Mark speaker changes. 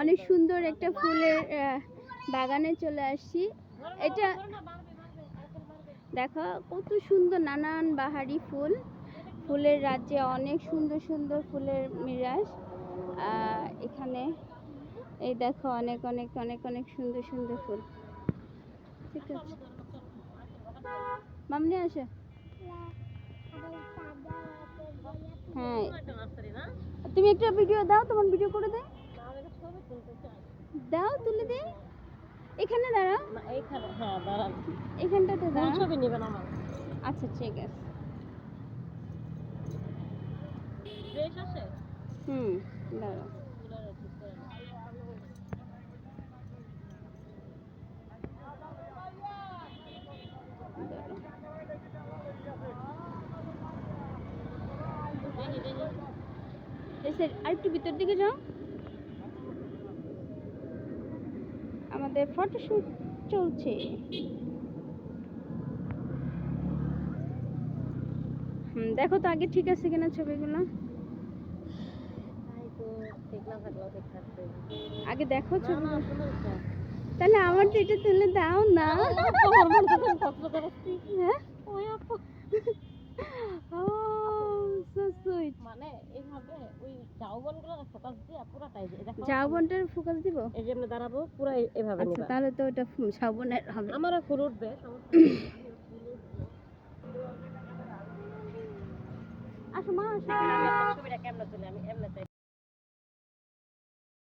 Speaker 1: অনেক সুন্দর একটা ফুলের বাগানে চলে আসছি। এটা দেখো, কত সুন্দর নানান বাহারি ফুল। ফুলের রাজ্যে অনেক সুন্দর সুন্দর ফুলের মিরাজ। এখানে এই দেখো, অনেক অনেক অনেক অনেক সুন্দর সুন্দর ফুল। ঠিক আছে। মামনি, আসে। হ্যাঁ। তুমি একটা ভিডিও দাও, তোমার ভিডিও করে দে। দাও তুলে দে। এখানে দাঁড়াও।
Speaker 2: এইখানে হ্যাঁ দাঁড়ান
Speaker 1: এখানটাতে দাঁড়াও।
Speaker 2: ছবি নেবেন আমার?
Speaker 1: আচ্ছা ঠিক আছে। হুম দাঁড়াও। আর একটু ভিতর দিকে যাও। আমাদের ফটোশুট চলছে দেখো তো আগে ঠিক আছে কিনা ছবিগুলো আগে দেখো ছবি
Speaker 2: তো
Speaker 1: তাহলে আমার এটা তুলে দাও না হ্যাঁ
Speaker 2: মানে এইভাবে ওই ঝাউবনগুলো ফোকাস পুরাটাই
Speaker 1: ঝাউবনটার ফোকাস দিব?
Speaker 2: এই যে আমরা দাঁড়াবো পুরো এভাবে
Speaker 1: আচ্ছা
Speaker 2: নিবা।
Speaker 1: তাহলে তো ওটা ফু- শ্রাবণের হবে।
Speaker 2: আমারও ফুল উঠবে
Speaker 1: আসো মা আসো।
Speaker 2: ছবিটা কেমন চাই